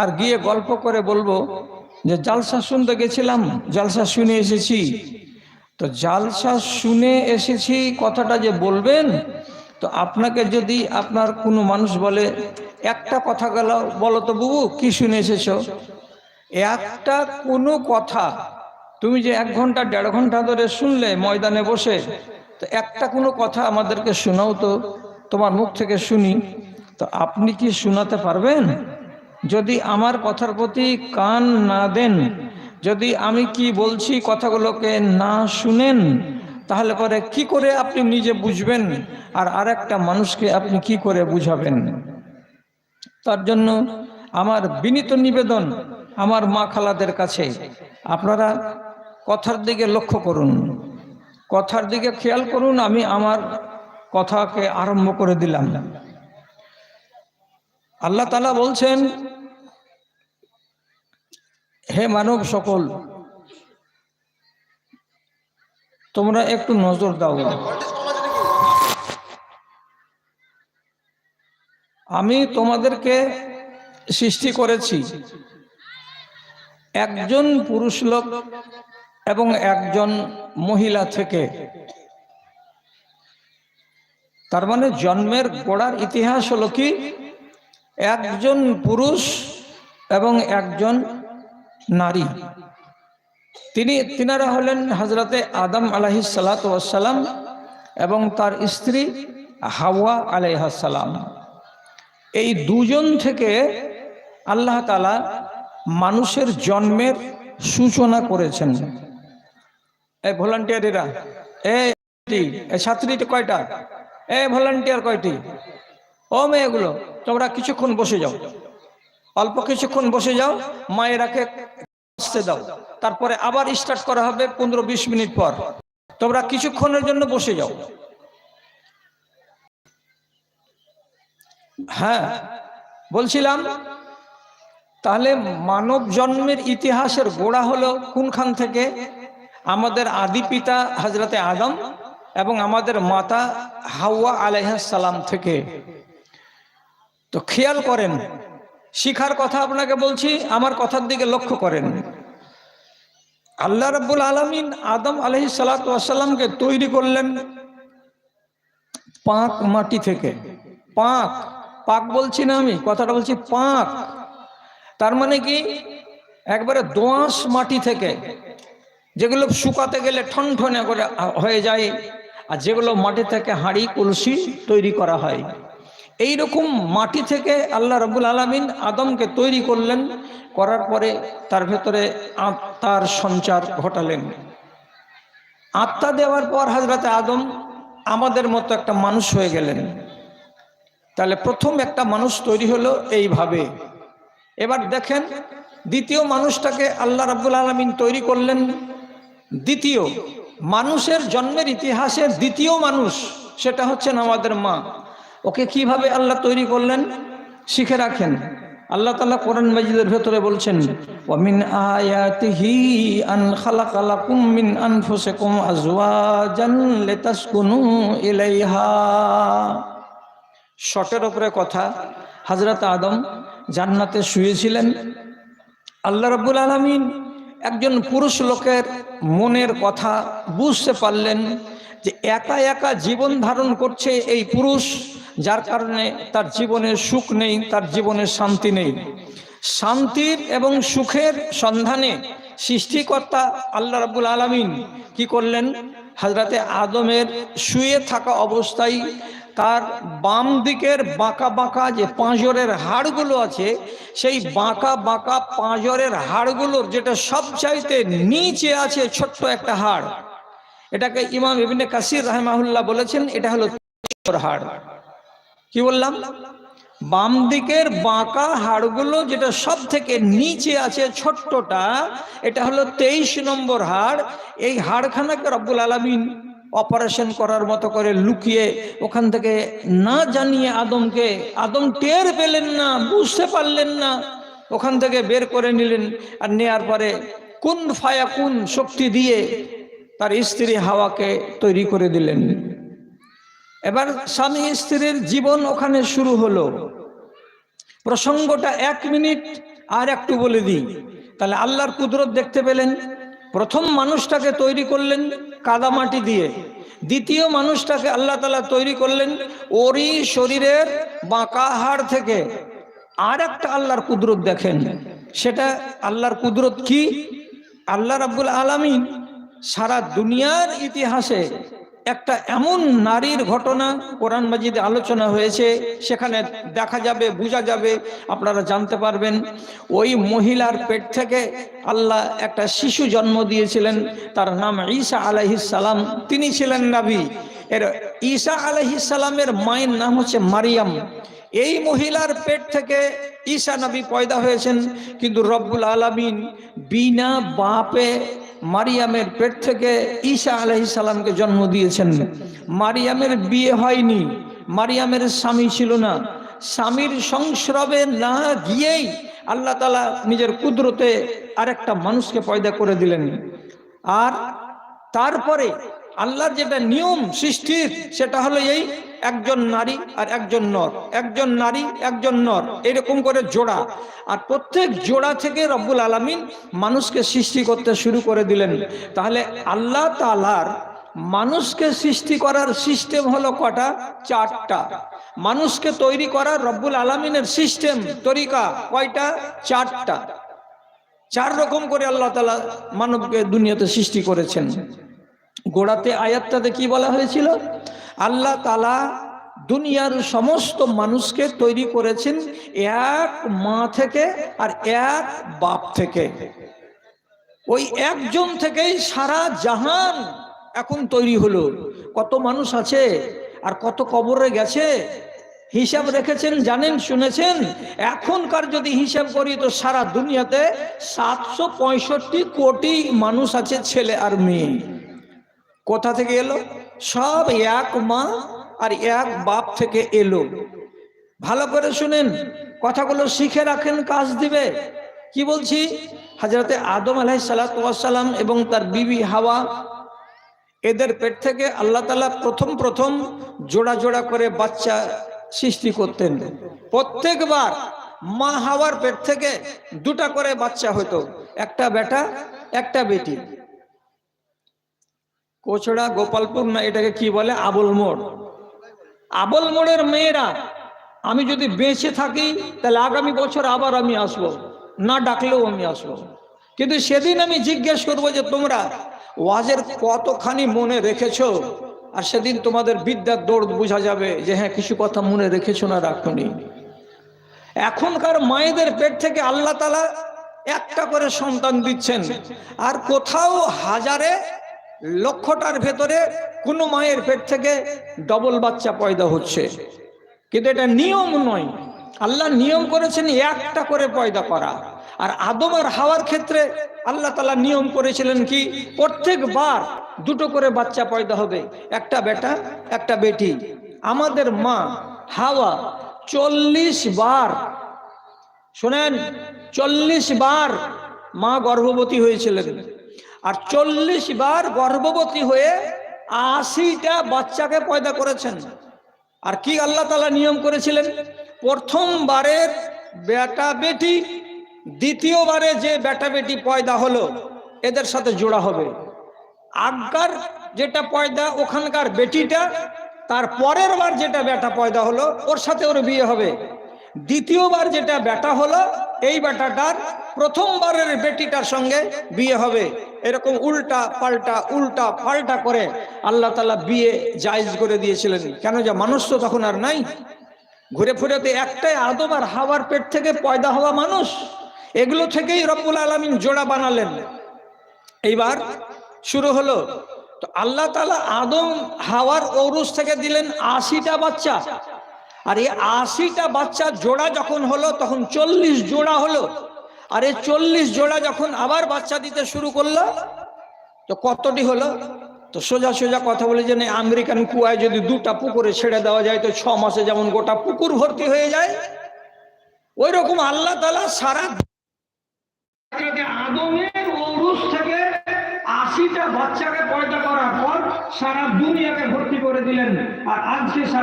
আর গিয়ে গল্প করে বলব যে জালসা শুনতে গেছিলাম, জালসা শুনে এসেছি। তো জালসা শুনে এসেছি, কথাটা যে বলবেন, তো আপনাকে যদি আপনার কোনো মানুষ বলে, একটা কথা গেল, বলো তো বুবু, কি শুনে এসেছ? একটা কোনো কথা, তুমি যে এক ঘণ্টা, দেড় ঘণ্টা ধরে শুনলে ময়দানে বসে, তো একটা কোনো কথা আমাদেরকে শোনাও তো, তোমার মুখ থেকে শুনি। তো আপনি কি শোনাতে পারবেন? যদি আমার কথার প্রতি কান না দেন, যদি আমি কি বলছি কথাগুলোকে না শুনেন, তাহলে পরে কি করে আপনি নিজে বুঝবেন? আর আরেকটা মানুষকে আপনি কি করে বুঝাবেন? তার জন্য আমার বিনীত নিবেদন আমার মা খালাদের কাছে। আপনারা কথার দিকে লক্ষ্য করুন। কথার দিকে খেয়াল করুন, আমি আমার কথাকে আরম্ভ করে দিলাম। আল্লাহ তালা বলছেন, হে মানব সকল, তোমরা একটু নজর দাও। আমি তোমাদেরকে সৃষ্টি করেছি। একজন পুরুষ লোক এবং একজন মহিলা থেকে। তার মানে জন্মের গোড়ার ইতিহাস হলো কি? একজন পুরুষ এবং একজন নারী। তিনি, তিনারা হলেন হজরতে আদম আলাহি সালাতাম এবং তার স্ত্রী হাওয়া আলাইহাসালাম এই দুজন থেকে আল্লাহ তালা মানুষের জন্মের সূচনা করেছেন। এই ভলান্টিয়ারিরা, এ ছাত্রীটি কয়টা? এ ভলান্টিয়ার কয়টি? ও মেয়েগুলো, তোমরা কিছুক্ষণ বসে যাও। অল্প কিছুক্ষণ বসে যাও, মায়েরাকে আসতে দাও। তারপরে আবার স্টার্ট করা হবে পনেরো বিশ মিনিট পর। তোমরা কিছুক্ষণের জন্য বসে যাও। হ্যাঁ বলছিলাম, তাহলে মানব জন্মের ইতিহাসের গোড়া হলো কোনখান থেকে? আমাদের আদি পিতা হজরতে আদম এবং আমাদের মাতা হাওয়া আলাইহাসালাম থেকে। তো খেয়াল করেন, শিখার কথা আপনাকে বলছি, আমার কথার দিকে লক্ষ্য করেন। আল্লাহ রব্বুল আলমিন আদম আলহি সালাতামকে তৈরি করলেন পাক মাটি থেকে। পাক পাক বলছি না আমি, কথাটা বলছি পাক। তার মানে কি? একবারে দোঁয়াশ মাটি থেকে, যেগুলো শুকাতে গেলে ঠনঠনে করে হয়ে যায়, আর যেগুলো মাটি থেকে হাঁড়ি, কলসি তৈরি করা হয়। এই রকম মাটি থেকে আল্লাহ রবুল আলমিন আদমকে তৈরি করলেন, করার পরে তার ভেতরে আত্মার সঞ্চার ঘটালেন। আত্মা দেওয়ার পর হাজরাতে আদম আমাদের মতো একটা মানুষ হয়ে গেলেন। তাহলে প্রথম একটা মানুষ তৈরি হলো এইভাবে। এবার দেখেন, দ্বিতীয় মানুষটাকে আল্লাহ রাবুল আলমিন তৈরি করলেন। দ্বিতীয়, মানুষের জন্মের ইতিহাসে দ্বিতীয় মানুষ, সেটা হচ্ছেন আমাদের মা। ওকে কীভাবে আল্লাহ তৈরি করলেন? শিখে রাখেন। আল্লাহ তালা কোরআন মাজিদের ভেতরে বলছেন ওমিন আয়াতিহি আন খালাকালাকুম মিন আনফুসিকুম আজওয়াজান লিতাসকুনু ইলাইহা। শটের ওপরে কথা হযরত আদম জান্নাতে শুয়েছিলেন। আল্লাহ রাব্বুল আলামিন একজন পুরুষ লোকের মনের কথা বুঝতে পারলেন যে একা একা জীবন ধারণ করছে এই পুরুষ। যার কারণে তার জীবনের সুখ নেই, তার জীবনে শান্তি নেই। শান্তির এবং সুখের সন্ধানে সৃষ্টিকর্তা আল্লাহ রাবুল আলমিন কি করলেন? হাজরাতে আদমের শুয়ে থাকা অবস্থায় তার বাম দিকের বাঁকা বাঁকা যে পাঁজরের হাড়গুলো আছে, সেই বাঁকা বাঁকা পাঁজরের হাড়গুলোর যেটা সবচাইতে নিচে আছে ছোট্ট একটা হাড়, এটাকে ইমাম ইবিনে কাসির রাহমাহুল্লাহ বলেছেন, এটা হলো হাড়। কি বললাম? বাম দিকের বাঁকা হাড়গুলো যেটা সব থেকে নিচে আছে ছোট্টটা, এটা হলো তেইশ নম্বর হাড়। এই হাড়খানাকে রব্বুল আলমিন অপারেশন করার মতো করে লুকিয়ে ওখান থেকে না জানিয়ে আদমকে, আদম টের পেলেন না, বুঝতে পারলেন না, ওখান থেকে বের করে নিলেন আর নেয়ার পরে কোন ফায়া কোন শক্তি দিয়ে তার স্ত্রী হাওয়াকে তৈরি করে দিলেন। এবার স্বামী স্ত্রীর জীবন ওখানে শুরু হলো। প্রসঙ্গটা এক মিনিট আর একটু বলে দিই। তাহলে আল্লাহর কুদরত দেখতে পেলেন, প্রথম মানুষটাকে তৈরি করলেন কাদামাটি দিয়ে। দ্বিতীয় মানুষটাকে আল্লাহ তালা তৈরি করলেন ওরই শরীরের বাঁকা হাড় থেকে। আর একটা আল্লাহর কুদরত দেখেন, সেটা আল্লাহর কুদরত কি? আল্লাহ রাব্বুল আলামিন সারা দুনিয়ার ইতিহাসে একটা এমন নারীর ঘটনা কোরআন মাজিদে আলোচনা হয়েছে, সেখানে দেখা যাবে, বোঝা যাবে, আপনারা জানতে পারবেন। ওই মহিলার পেট থেকে আল্লাহ একটা শিশু জন্ম দিয়েছিলেন, তার নাম ঈসা সালাম। তিনি ছিলেন নাবি। এর আলাইহিস সালামের মায়ের নাম হচ্ছে মারিয়াম। এই মহিলার পেট থেকে ঈশা নবী পয়দা হয়েছেন, কিন্তু রব্বুল আলামিন বিনা বাপে মারিয়ামের পেট থেকে ঈশা আলহি সালামকে জন্ম দিয়েছেন। মারিয়ামের বিয়ে হয়নি। মারিয়ামের স্বামী ছিল না। স্বামীর সংস্রবে না গিয়েই আল্লাহ তালা নিজের কুদরতে আরেকটা মানুষকে পয়দা করে দিলেন। আর তারপরে আল্লাহর যেটা নিয়ম সৃষ্টির, সেটা হলো এই, একজন নারী আর একজন নর। একজন নারী, একজন নর, এরকম করে জোড়া। আর প্রত্যেক জোড়া থেকে রব্বুল আলামিন মানুষকে সৃষ্টি করতে শুরু করে দিলেন। তাহলে আল্লাহ তালার মানুষকে সৃষ্টি করার সিস্টেম হলো কটা? চারটা। মানুষকে তৈরি করার রব্বুল আলামিনের সিস্টেম, তরিকা কয়টা? চারটা। চার রকম করে আল্লাহ তালা মানবকে দুনিয়াতে সৃষ্টি করেছেন। গোড়াতে আয়াতটাতে কি বলা হয়েছিল? আল্লাহ তালা দুনিয়ার সমস্ত মানুষকে তৈরি করেছেন এক মা থেকে আর এক বাপ থেকে। ওই একজন থেকেই সারা জাহান এখন তৈরি হলো। কত মানুষ আছে আর কত কবরে গেছে? হিসাব রেখেছেন, জানেন, শুনেছেন? এখনকার যদি হিসাব করি তো সারা দুনিয়াতে সাতশো পঁয়ষট্টি কোটি মানুষ আছে, ছেলে আর মেয়ে। কোথা থেকে এলো? সব এক মা আর এক বাপ থেকে এলো। ভালো করে শুনেন, কথাগুলো শিখে রাখেন, কাজ দিবে। কি বলছি? হাজরতে আদম আলাহ সালাম এবং তার বিবি হাওয়া, এদের পেট থেকে আল্লাহ তালা প্রথম প্রথম জোড়া জোড়া করে বাচ্চা সৃষ্টি করতেন। প্রত্যেকবার মা হাওয়ার পেট থেকে দুটা করে বাচ্চা হতো, একটা বেটা, একটা বেটি। কোচড়া, গোপালপুর না এটাকে কি বলে? আবল মোড়। আবল মোড়ের মেয়েরা, আমি যদি বেঁচে থাকি, তাহলে আগামী বছর আবার আমি আসব। না ডাকলেও আমি আসব। কিন্তু সেদিন আমি জিজ্ঞেস করব যে, তোমরা ওয়াজের কতখানি মনে রেখেছো? আর সেদিন তোমাদের বিদ্যার দৌড় বোঝা যাবে যে হ্যাঁ কিছু কথা মনে রেখেছো না রাখনি। এখনকার মায়েদের পেট থেকে আল্লাহ তালা একটা করে সন্তান দিচ্ছেন। আর কোথাও হাজারে লক্ষটার ভেতরে কোনো মায়ের পেট থেকে ডবল বাচ্চা পয়দা হচ্ছে। কিন্তু এটা নিয়ম নয়। আল্লাহ নিয়ম করেছেন একটা করে পয়দা করা। আর আদম আর হাওয়ার ক্ষেত্রে আল্লাহ তালা নিয়ম করেছিলেন কি? প্রত্যেকবার দুটো করে বাচ্চা পয়দা হবে। একটা বেটা, একটা বেটি। আমাদের মা হাওয়া চল্লিশ বার, শোনেন, চল্লিশ বার মা গর্ভবতী হয়েছিলেন। আর চল্লিশ বার গর্ভবতী হয়ে আশিটা বাচ্চাকে পয়দা করেছেন। আর কি আল্লাহ তালা নিয়ম করেছিলেন? প্রথমবারের বেটা বেটি দ্বিতীয়বারে যে বেটা বেটি পয়দা হলো, এদের সাথে জোড়া হবে। আগকার যেটা পয়দা ওখানকার বেটিটা, তার পরের বার যেটা বেটা পয়দা হলো, ওর সাথে ওর বিয়ে হবে। দ্বিতীয়বার যেটা বেটা হলো, এই বেটাটার প্রথমবারের বেটিটার সঙ্গে বিয়ে হবে। এরকম উল্টা পাল্টা উল্টা পাল্টা করে আল্লাহ তালা বিয়ে জায়জ করে দিয়েছিলেন। কেন যে মানুষ তো তখন আর নাই। ঘুরে ফুরেতে একটাই আদম আর হাওয়ার পেট থেকে পয়দা হওয়া মানুষ। এগুলো থেকেই রব্বুল আলমিন জোড়া বানালেন। এইবার শুরু হলো। তো আল্লাহ তালা আদম হাওয়ার ঔরুস থেকে দিলেন আশিটা বাচ্চা। আর এই আশিটা বাচ্চা জোড়া যখন হলো, তখন চল্লিশ জোড়া হলো। আর এই চল্লিশ জোড়া যখন আবার বাচ্চা দিতে শুরু করল, তো কতটি হলো? তো সোজা সোজা কথা বলে যে আমেরিকান কুয়ায় যদি দুটা পুকুরে ছেড়ে দেওয়া যায়, তো ছ মাসে যেমন গোটা পুকুর ভর্তি হয়ে যায় ওই রকম আল্লাহ তালা সারা আশিটা বাচ্চাকে পয়দা করার পর সারা দুনিয়াকে ভর্তি করে দিলেন। আর আজকে সারা